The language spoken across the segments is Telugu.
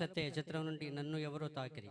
సత్య చిత్రం నుండి నన్ను ఎవరో తాకిరి.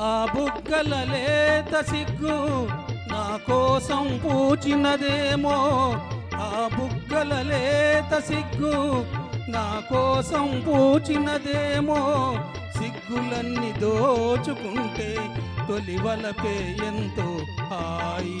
ఆ బుగ్గల లేత సిగ్గు నా కోసం పూచినదేమో. ఆ బుగ్గల లేత సిగ్గు నా కోసం పూచినదేమో. సిగ్గులన్నీ దోచుకుంటే తొలివలపే ఎంతో హాయి.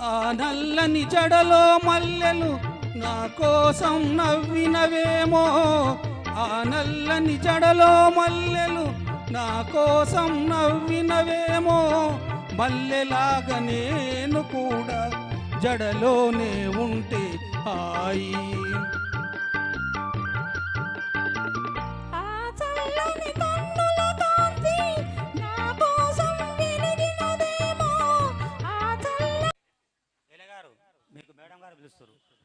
ఆ నల్లని జడలో మల్లెలు నా కోసం నవ్వినవేమో. ఆ నల్లని జడలో మల్లెలు నా కోసం నవ్వినవేమో. మల్లెలాగా నేను కూడా జడలోనే ఉంటే హాయి. नागेश्वर